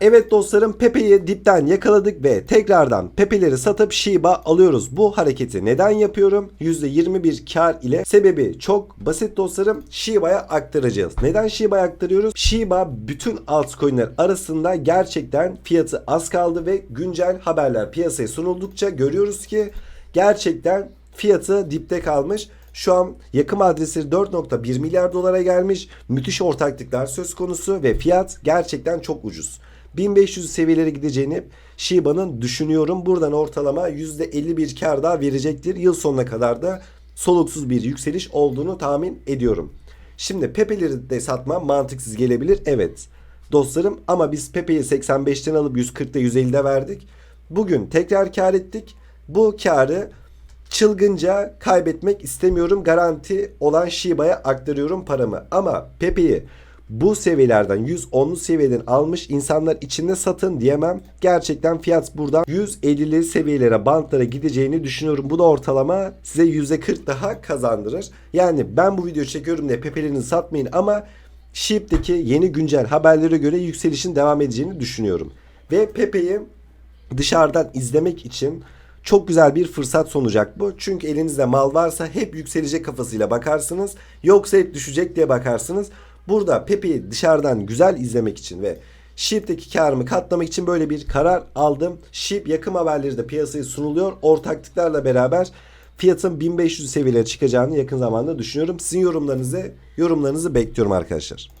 Evet dostlarım Pepe'yi dipten yakaladık ve tekrardan Pepe'leri satıp Shiba alıyoruz. Bu hareketi neden yapıyorum? %21 kar ile sebebi çok basit dostlarım. Shiba'ya aktaracağız. Neden Shiba'ya aktarıyoruz? Shiba bütün altcoin'ler arasında gerçekten fiyatı az kaldı ve güncel haberler piyasaya sunuldukça görüyoruz ki gerçekten fiyatı dipte kalmış. Şu an yakım adresi 4.1 milyar dolara gelmiş. Müthiş ortaklıklar söz konusu ve fiyat gerçekten çok ucuz. 1500 seviyelere gideceğini Shiba'nın düşünüyorum. Buradan ortalama %51 kar daha verecektir. Yıl sonuna kadar da soluksuz bir yükseliş olduğunu tahmin ediyorum. Şimdi Pepe'leri de satmam mantıksız gelebilir. Evet dostlarım ama biz Pepe'yi 85'ten alıp 140'da 150'de verdik. Bugün tekrar kar ettik. Bu karı çılgınca kaybetmek istemiyorum. Garanti olan Shiba'ya aktarıyorum paramı. Ama Pepe'yi bu seviyelerden 110'lu seviyeden almış insanlar içinde satın diyemem. Gerçekten fiyat buradan 150'li seviyelere bantlara gideceğini düşünüyorum. Bu da ortalama size %40 daha kazandırır. Yani ben bu videoyu çekiyorum diye Pepe'lerini satmayın ama Ship'teki yeni güncel haberlere göre yükselişin devam edeceğini düşünüyorum. Ve Pepe'yi dışarıdan izlemek için çok güzel bir fırsat sunacak bu. Çünkü elinizde mal varsa hep yükselecek kafasıyla bakarsınız. Yoksa hep düşecek diye bakarsınız. Burada Pepe'yi dışarıdan güzel izlemek için ve Ship'teki karımı katlamak için böyle bir karar aldım. Ship yakın haberleri de piyasaya sunuluyor. Ortaklıklarla beraber fiyatın 1500 seviyelere çıkacağını yakın zamanda düşünüyorum. Sizin yorumlarınızı yorumlarınızı bekliyorum arkadaşlar.